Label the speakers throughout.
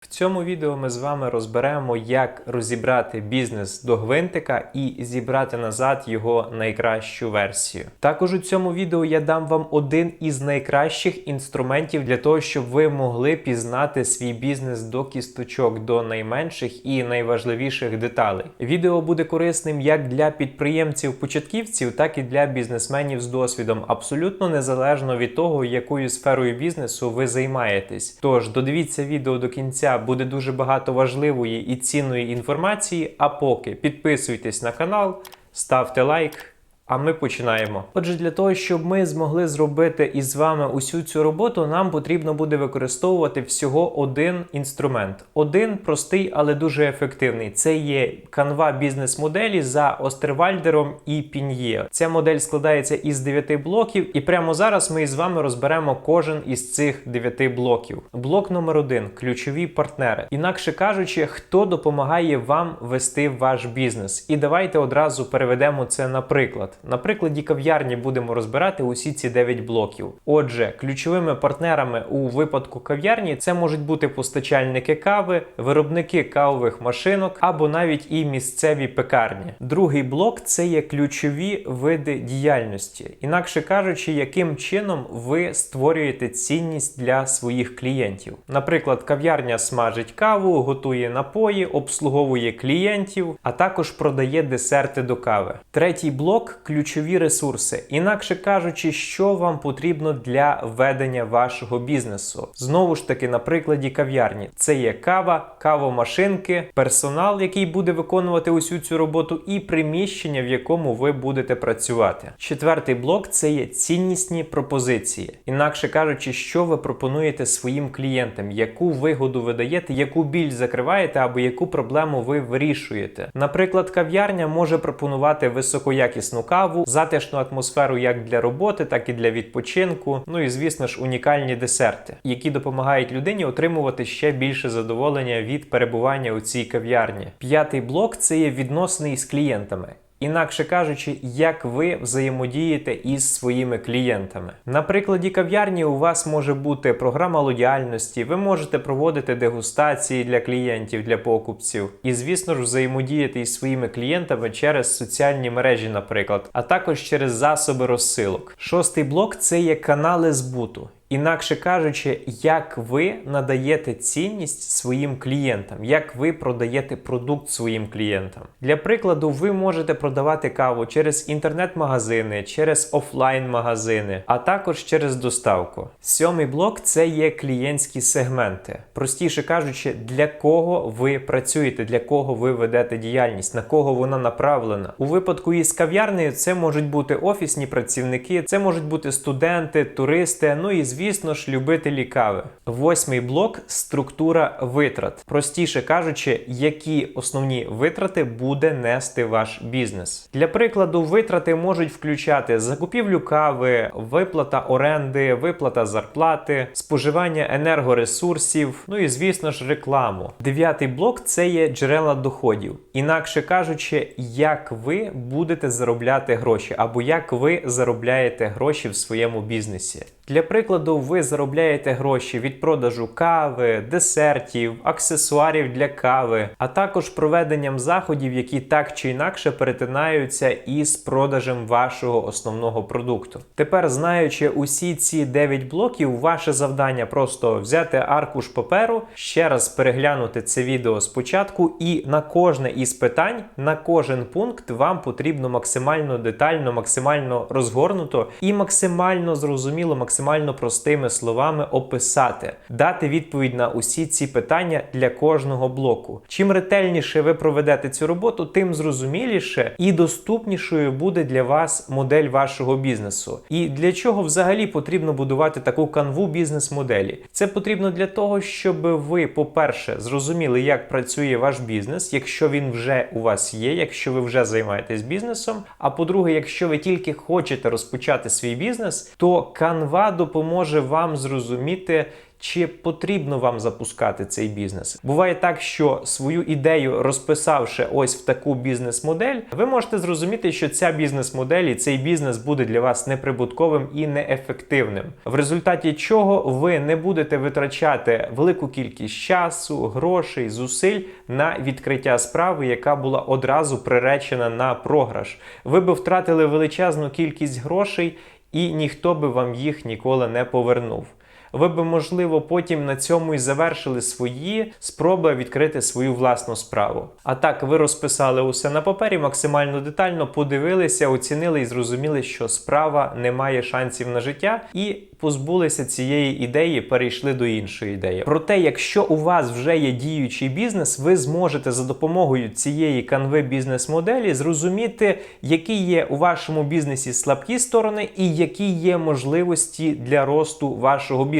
Speaker 1: В цьому відео ми з вами розберемо, як розібрати бізнес до гвинтика і зібрати назад його найкращу версію. Також у цьому відео я дам вам один із найкращих інструментів для того, щоб ви могли пізнати свій бізнес до кісточок, до найменших і найважливіших деталей. Відео буде корисним як для підприємців-початківців, так і для бізнесменів з досвідом, абсолютно незалежно від того, якою сферою бізнесу ви займаєтесь. Тож додивіться відео до кінця, буде дуже багато важливої і цінної інформації. А поки підписуйтесь на канал, ставте лайк. А ми починаємо. Отже, для того, щоб ми змогли зробити із вами усю цю роботу, нам потрібно буде використовувати всього один інструмент. Один простий, але дуже ефективний. Це є канва бізнес-моделі за Остервальдером і Пін'є. Ця модель складається із 9 блоків, і прямо зараз ми із вами розберемо кожен із цих 9 блоків. Блок номер один ключові партнери. Інакше кажучи, хто допомагає вам вести ваш бізнес. І давайте одразу переведемо це на приклад. На прикладі кав'ярні будемо розбирати усі ці 9 блоків. Отже, ключовими партнерами у випадку кав'ярні це можуть бути постачальники кави, виробники кавових машинок або навіть і місцеві пекарні. Другий блок це є ключові види діяльності, інакше кажучи, яким чином ви створюєте цінність для своїх клієнтів. Наприклад, кав'ярня смажить каву, готує напої, обслуговує клієнтів, а також продає десерти до кави. Третій блок ключові ресурси. Інакше кажучи, що вам потрібно для ведення вашого бізнесу. Знову ж таки, на прикладі кав'ярні, це є кава, кавомашинки, персонал, який буде виконувати усю цю роботу, і приміщення, в якому ви будете працювати. Четвертий блок це є ціннісні пропозиції. Інакше кажучи, що ви пропонуєте своїм клієнтам, яку вигоду ви даєте, яку біль закриваєте або яку проблему ви вирішуєте. Наприклад, кав'ярня може пропонувати високоякісну каву, затишну атмосферу як для роботи, так і для відпочинку. Ну і звісно ж унікальні десерти, які допомагають людині отримувати ще більше задоволення від перебування у цій кав'ярні. П'ятий блок це є відносини із клієнтами. Інакше кажучи, як ви взаємодієте із своїми клієнтами. На прикладі кав'ярні у вас може бути програма лояльності, ви можете проводити дегустації для клієнтів, для покупців, і, звісно ж, взаємодіяти із своїми клієнтами через соціальні мережі, наприклад, а також через засоби розсилок. Шостий блок це є канали збуту. Інакше кажучи, як ви надаєте цінність своїм клієнтам, як ви продаєте продукт своїм клієнтам. Для прикладу, ви можете продавати каву через інтернет-магазини, через офлайн-магазини, а також через доставку. Сьомий блок це є клієнтські сегменти. Простіше кажучи, для кого ви працюєте, для кого ви ведете діяльність, на кого вона направлена. У випадку із кав'ярнею це можуть бути офісні працівники, це можуть бути студенти, туристи, ну і звісно ж, любителі кави. Восьмий блок структура витрат. Простіше кажучи, які основні витрати буде нести ваш бізнес. Для прикладу, витрати можуть включати закупівлю кави, виплата оренди, виплата зарплати, споживання енергоресурсів, ну і звісно ж, рекламу. Дев'ятий блок це є джерела доходів. Інакше кажучи, як ви будете заробляти гроші, або як ви заробляєте гроші в своєму бізнесі. Для прикладу, ви заробляєте гроші від продажу кави, десертів, аксесуарів для кави, а також проведенням заходів, які так чи інакше перетинаються із продажем вашого основного продукту. Тепер, знаючи усі ці 9 блоків, ваше завдання просто взяти аркуш паперу, ще раз переглянути це відео спочатку, і на кожне із питань, на кожен пункт вам потрібно максимально детально, максимально розгорнуто і максимально зрозуміло, максимально максимально простими словами описати, дати відповідь на усі ці питання для кожного блоку. Чим ретельніше ви проведете цю роботу, тим зрозуміліше і доступнішою буде для вас модель вашого бізнесу. І для чого взагалі потрібно будувати таку канву бізнес-моделі? Це потрібно для того, щоб ви, по-перше, зрозуміли, як працює ваш бізнес, якщо він вже у вас є, якщо ви вже займаєтесь бізнесом. А по-друге, якщо ви тільки хочете розпочати свій бізнес, то канва допоможе вам зрозуміти. чи потрібно вам запускати цей бізнес. Буває так, що свою ідею розписавши ось в таку бізнес-модель, ви можете зрозуміти, що ця бізнес-модель і цей бізнес буде для вас неприбутковим і неефективним, в результаті чого ви не будете витрачати велику кількість часу, грошей, зусиль на відкриття справи, яка була одразу приречена на програш. Ви би втратили величезну кількість грошей, і ніхто би вам їх ніколи не повернув. Ви би, можливо, потім на цьому і завершили свої спроби відкрити свою власну справу. А так, ви розписали усе на папері, максимально детально подивилися, оцінили і зрозуміли, що справа не має шансів на життя, і позбулися цієї ідеї, перейшли до іншої ідеї. Проте, якщо у вас вже є діючий бізнес, ви зможете за допомогою цієї канви бізнес-моделі зрозуміти, які є у вашому бізнесі слабкі сторони і які є можливості для росту вашого бізнесу.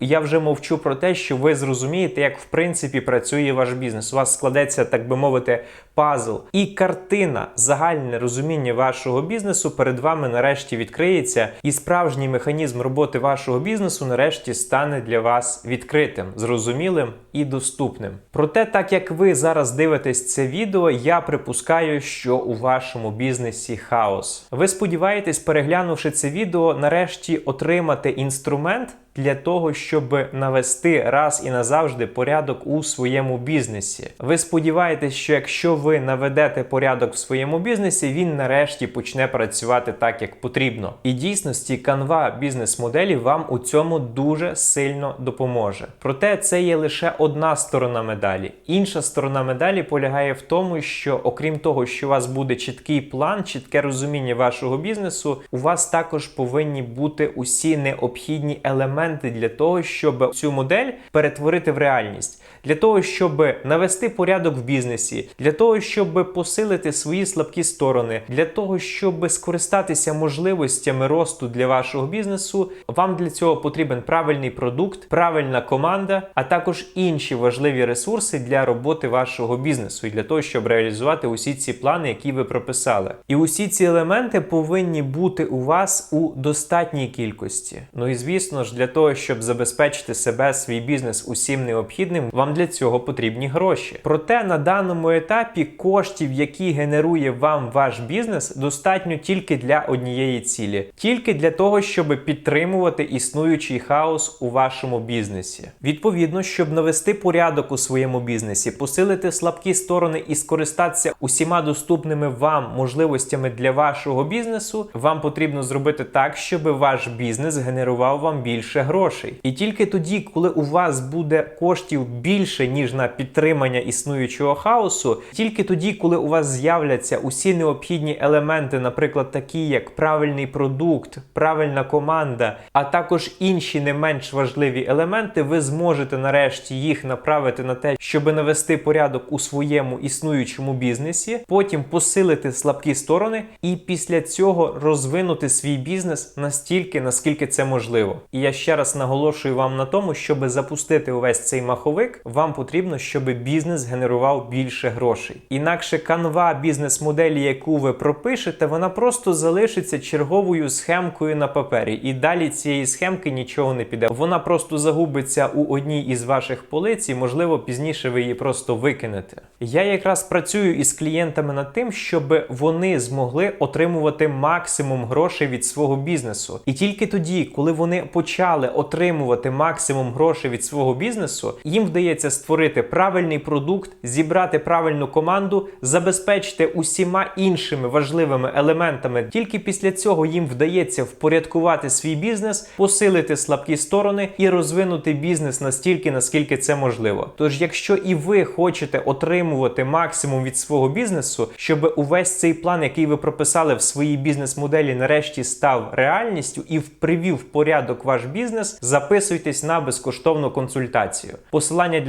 Speaker 1: Я вже мовчу про те, що ви зрозумієте, як в принципі працює ваш бізнес. У вас складеться, так би мовити, пазл і картина, загальне розуміння вашого бізнесу перед вами нарешті відкриється, і справжній механізм роботи вашого бізнесу нарешті стане для вас відкритим, зрозумілим і доступним. Проте, так як ви зараз дивитесь це відео, я припускаю, що у вашому бізнесі хаос. Ви сподіваєтесь, переглянувши це відео, нарешті отримати інструмент для того, щоб навести раз і назавжди порядок у своєму бізнесі. Ви сподіваєтесь, що якщо ви наведете порядок в своєму бізнесі, він нарешті почне працювати так, як потрібно. І дійсності канва бізнес-моделі вам у цьому дуже сильно допоможе. Проте це є лише одна сторона медалі. Інша сторона медалі полягає в тому, що окрім того, що у вас буде чіткий план, чітке розуміння вашого бізнесу, у вас також повинні бути усі необхідні елементи для того, щоб цю модель перетворити в реальність, для того, щоб навести порядок в бізнесі, для того, щоб посилити свої слабкі сторони, для того, щоб скористатися можливостями росту для вашого бізнесу. Вам для цього потрібен правильний продукт, правильна команда, а також інші важливі ресурси для роботи вашого бізнесу і для того, щоб реалізувати усі ці плани, які ви прописали. І усі ці елементи повинні бути у вас у достатній кількості. Ну і звісно ж, для того, щоб забезпечити себе, свій бізнес усім необхідним, вам для цього потрібні гроші. Проте на даному етапі коштів, які генерує вам ваш бізнес, достатньо тільки для однієї цілі, тільки для того, щоб підтримувати існуючий хаос у вашому бізнесі. Відповідно, щоб навести порядок у своєму бізнесі, посилити слабкі сторони і скористатися усіма доступними вам можливостями для вашого бізнесу, вам потрібно зробити так, щоб ваш бізнес генерував вам більше грошей. І тільки тоді, коли у вас буде коштів більше ніж на підтримання існуючого хаосу, тільки тоді, коли у вас з'являться усі необхідні елементи, наприклад, такі як правильний продукт, правильна команда, а також інші не менш важливі елементи, ви зможете нарешті їх направити на те, щоб навести порядок у своєму існуючому бізнесі, потім посилити слабкі сторони, і після цього розвинути свій бізнес настільки, наскільки це можливо. І я ще раз наголошую вам на тому, щоб запустити увесь цей маховик, вам потрібно, щоб бізнес генерував більше грошей. Інакше канва бізнес-моделі, яку ви пропишете, вона просто залишиться черговою схемкою на папері, і далі цієї схемки нічого не піде. Вона просто загубиться у одній із ваших полиць, і можливо пізніше ви її просто викинете. Я якраз працюю із клієнтами над тим, щоб вони змогли отримувати максимум грошей від свого бізнесу. І тільки тоді, коли вони почали отримувати максимум грошей від свого бізнесу, їм вдається створити правильний продукт, зібрати правильну команду, забезпечити усіма іншими важливими елементами. Тільки після цього їм вдається впорядкувати свій бізнес, посилити слабкі сторони і розвинути бізнес настільки, наскільки це можливо. Тож, якщо і ви хочете отримувати максимум від свого бізнесу, щоб увесь цей план, який ви прописали в своїй бізнес-моделі, нарешті став реальністю і привів в порядок ваш бізнес, записуйтесь на безкоштовну консультацію. Посилання